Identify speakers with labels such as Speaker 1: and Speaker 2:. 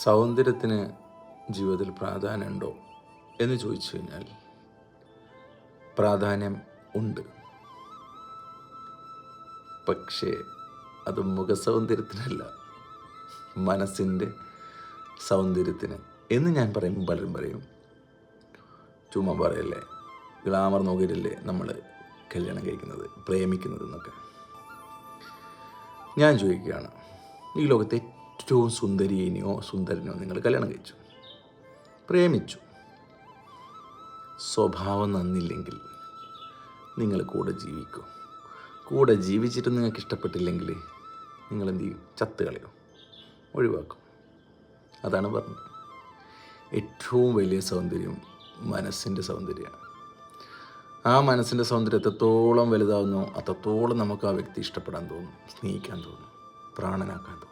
Speaker 1: സൗന്ദര്യത്തിന് ജീവിതത്തിൽ പ്രാധാന്യമുണ്ടോ എന്ന് ചോദിച്ചു കഴിഞ്ഞാൽ പ്രാധാന്യം ഉണ്ട്. പക്ഷേ അത് മുഖസൗന്ദര്യത്തിനല്ല മനസ്സിന്റെ സൗന്ദര്യത്തിന് എന്ന് ഞാൻ പറയും പലരും പറയും. ചുമ്മാ പറയല്ലേ ഗ്ലാമർ നോക്കിയിട്ടല്ലേ നമ്മൾ കല്യാണം കഴിക്കുന്നത് പ്രേമിക്കുന്നത് എന്നൊക്കെ. ഞാൻ ചോദിക്കുകയാണ് ഈ ലോകത്തെ ഏറ്റവും സുന്ദരനെയോ നിങ്ങൾ കല്യാണം കഴിച്ചു പ്രേമിച്ചു. സ്വഭാവം നന്നില്ലെങ്കിൽ നിങ്ങൾ കൂടെ ജീവിക്കും. കൂടെ ജീവിച്ചിട്ട് നിങ്ങൾക്ക് ഇഷ്ടപ്പെട്ടില്ലെങ്കിൽ നിങ്ങൾ എന്ത് ചെയ്യും? ചത്ത് കളയും ഒഴിവാക്കും. അതാണ് പറഞ്ഞത്. ഏറ്റവും വലിയ സൗന്ദര്യം മനസ്സിന്റെ സൗന്ദര്യമാണ്. ആ മനസ്സിന്റെ സൗന്ദര്യം എത്രത്തോളം വലുതാവുന്നു അത്രത്തോളം നമുക്ക് ആ വ്യക്തി ഇഷ്ടപ്പെടാൻ തോന്നും സ്നേഹിക്കാൻ തോന്നും പ്രാണനാക്കാൻ തോന്നും.